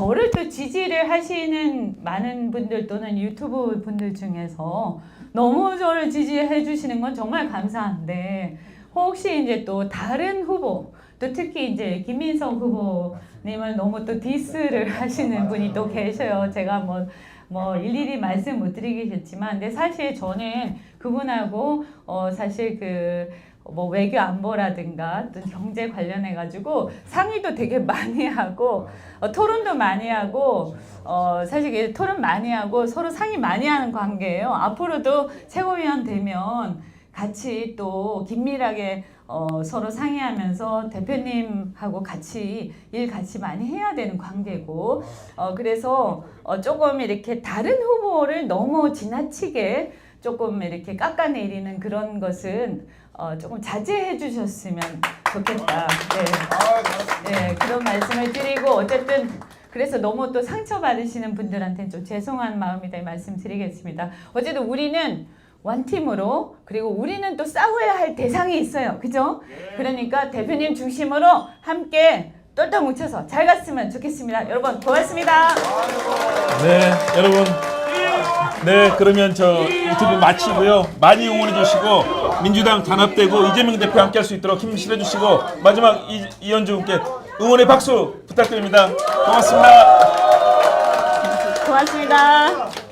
저를 또 지지를 하시는 많은 분들 또는 유튜브 분들 중에서 너무 저를 지지해 주시는 건 정말 감사한데 혹시 이제 또 다른 후보 또 특히 이제 김민석 후보님을 너무 또 디스를 하시는 분이 또 계셔요. 제가 뭐, 뭐 일일이 말씀 못 드리겠지만, 근데 사실 저는 그분하고 어 사실 그 뭐 외교 안보라든가 또 경제 관련해 가지고 상의도 되게 많이 하고 어, 토론도 많이 하고 어 사실 토론 많이 하고 서로 상의 많이 하는 관계예요. 앞으로도 최고위원 되면 같이 또 긴밀하게 어, 서로 상의하면서 대표님하고 같이 일 같이 많이 해야 되는 관계고 어, 그래서 어, 조금 이렇게 다른 후보를 너무 지나치게 조금 이렇게 깎아내리는 그런 것은 어, 조금 자제해 주셨으면 좋겠다. 네. 네, 그런 말씀을 드리고 어쨌든 그래서 너무 또 상처받으시는 분들한테는 좀 죄송한 마음이다 이 말씀드리겠습니다. 어쨌든 우리는 원팀으로 그리고 우리는 또 싸워야 할 대상이 있어요. 그죠? 그러니까 대표님 중심으로 함께 똘똘 뭉쳐서 잘 갔으면 좋겠습니다. 여러분 고맙습니다. 네, 여러분. 네, 그러면 저 유튜브 마치고요. 많이 응원해 주시고 민주당 단합되고 이재명 대표 함께 할 수 있도록 힘 실어 주시고 마지막 이, 이현주 군께 응원의 박수 부탁드립니다. 고맙습니다. 고맙습니다.